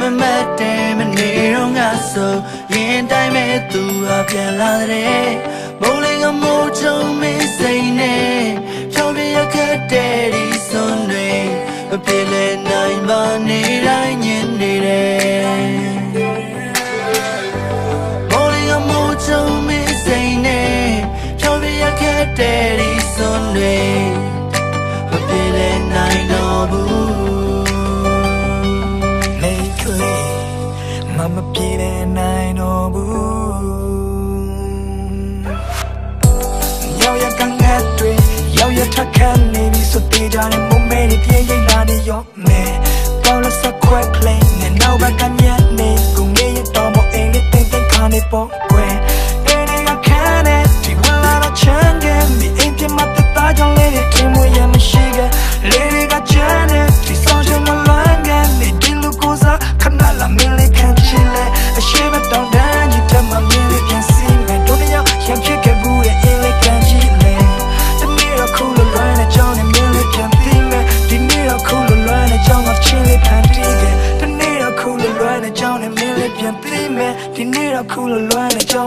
ဟိမ်မမတ်တယ်မနေတော့ငါဆိုရင်တိုင်းမဲ့သူဟာပြန်လာတဲ့မိုးလေးကမိုးချုံမင်းစိန်နဲ့ဖြောင်းပြရခတ်တဲ့ဒီစွန်တွေမပြေလဲနိုင်ပါနေတိုင်းညင်နေတယ်မိုးလေးကမိုးချုံမင်းစိန်နဲ့ဖြောင်းပြရခတ်တဲ့ဒီစွန်တွေ မမပြေတဲ့နိုင်တော့ဘူးရောက်ရကငတ်တွေရောက်ရထက်ခတ်နေပြီဆိုတေးကြတဲ့မုံမဲတွေပြေးရိတ်လာနေရောမဲပေါ်လစခွဲ play နဲ့နောက်ဘက်ကညက်နေကုန်နေရတော့မအိမ်လေးတင်တင်ခါနေပေါ့ ဒီနေ့တော့ခုလိုလွမ်းတဲ့ကြော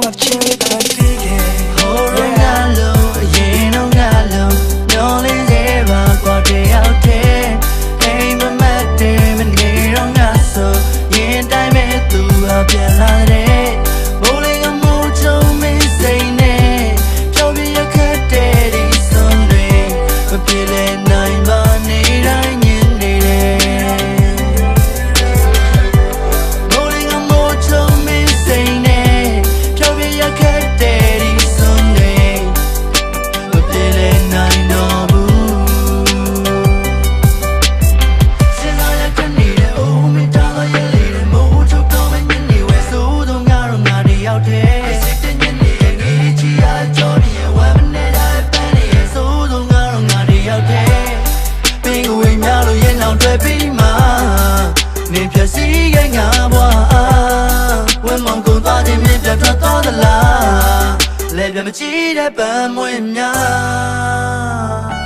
နေပြစီရဲ့ငါဘွားဝမ်းမောင်ကုန်သွားခြင်းမြင်ပြတ်ထွက်သွားသလားလဲပြမကြည့်တဲ့ပန်းမွေးများ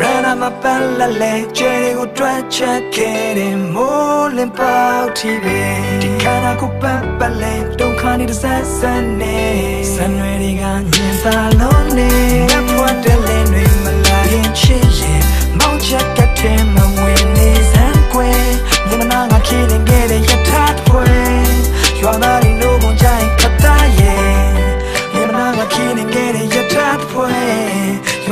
Rana ma bella le chere go twa check it in molin pau tv ဒီခါနာကိုပတ်ပတ်လဲဒုက္ခနေတစ်ဆက်ဆက်နေဆန်ရွယ်တွေကညင်သာလုံးနေ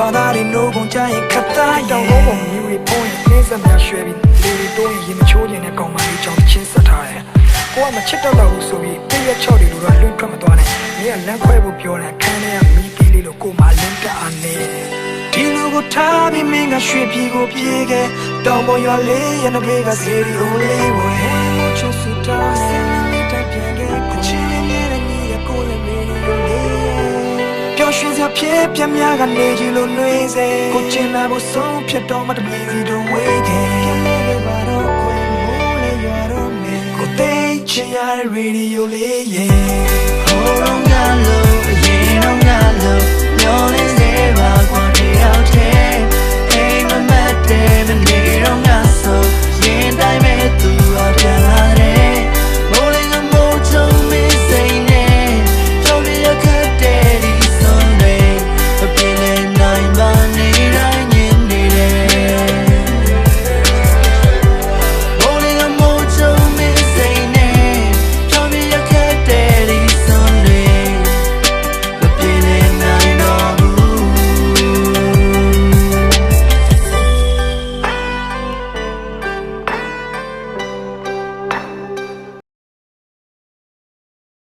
ရွာသားတွေနိုးကုန်ကြရင်ခတ်သားရဲ့တောင်ကုန်ပုံမျိုးတွေပုံရင်နှင်းစက်များရွှဲပြီးလေတွေတိုးရင်ရင်မချိုးရင်လည်းကောင်းပါလေကြောင်းချင်းဆက်ထားတယ်ကိုကမချစ်တော့တော့ဘူးဆိုပြီးတည့်ရက်ချော့တယ်လို့တော့လွင့်ထွက်မသွားနဲ့မင်းကလမ်းခွဲဖို့ပြောတယ်ခန်းထဲကမီးသေးလေးလို့ကိုမှလင်းတအားနေဒီလိုကိုထားပြီးမင်းကရွှေပြည်ကိုပြေးခဲ့တောင်ပေါ်ရွာလေးရနဘေးကစေရီဟိုလေးဝဲမို့ချစ်စတာဆင်းနေတိုင်း ရွှင်စရာဖြစ်ပြများကနေကြီးလိုနှွေးစေကိုကျင်လာဖို့ဆုံးဖြစ်တော့မှတမီစီတော့ဝေးခဲ့ပြန်ခဲ့ပါတော့ခွေမိုးလေးရွာတော့မယ်ကိုသိချင်ရတဲ့ရေဒီယိုလေးရဲ့